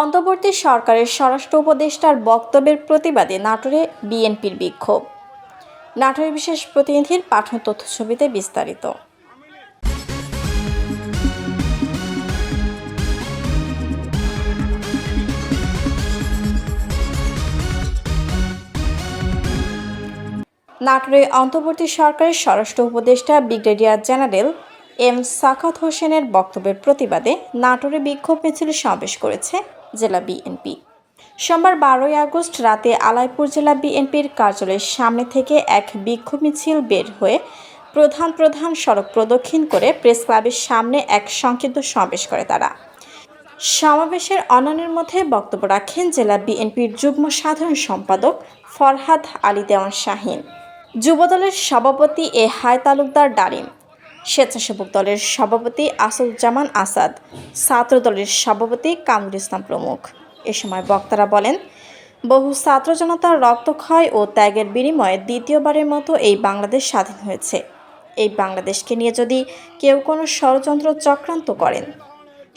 অন্তর্বর্তী সরকারের স্বরাষ্ট্র উপদেষ্টার বক্তব্যের প্রতিবাদে নাটোরে বিএনপির বিক্ষোভ। নাটোরের বিশেষ প্রতিনিধির পাঠন তথ্যছবিতে বিস্তারিত। নাটোরে অন্তর্বর্তী সরকারের স্বরাষ্ট্র উপদেষ্টা ব্রিগেডিয়ার জেনারেল এম সাখাত হোসেনের বক্তব্যের প্রতিবাদে নাটোরে বিক্ষোভ মিছিল সমাবেশ করেছে জেলা বিএনপি। সোমবার বারোই আগস্ট রাতে আলাইপুর জেলা বিএনপির কার্যালয়ের সামনে থেকে এক বিক্ষোভ মিছিল বের হয়ে প্রধান প্রধান সড়ক প্রদক্ষিণ করে প্রেস ক্লাবের সামনে এক সংক্ষিপ্ত সমাবেশ করে তারা। সমাবেশের অন্যান্যের মধ্যে বক্তব্য রাখেন জেলা বিএনপির যুগ্ম সাধারণ সম্পাদক ফরহাদ আলী দেওয়ান শাহিন। যুবদলের সভাপতি এ হায় তালুকদার ডারিম স্বেচ্ছাসেবক দলের সভাপতি আসাদুজ্জামান আসাদ, ছাত্র দলের সভাপতি কামরুল ইসলাম প্রমুখ। এ সময় বক্তারা বলেন, বহু ছাত্র জনতার রক্তক্ষয় ও ত্যাগের বিনিময়ে দ্বিতীয়বারের মতো এই বাংলাদেশ স্বাধীন হয়েছে। এই বাংলাদেশকে নিয়ে যদি কেউ কোনো ষড়যন্ত্র চক্রান্ত করেন,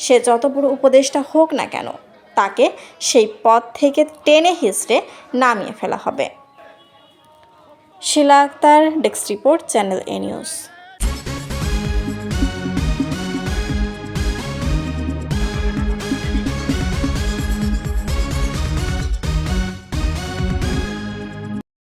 সে যত বড় উপদেষ্টা হোক না কেন, তাকে সেই পদ থেকে টেনে হিসড়ে নামিয়ে ফেলা হবে। Shila Akter, desk report, channel A news.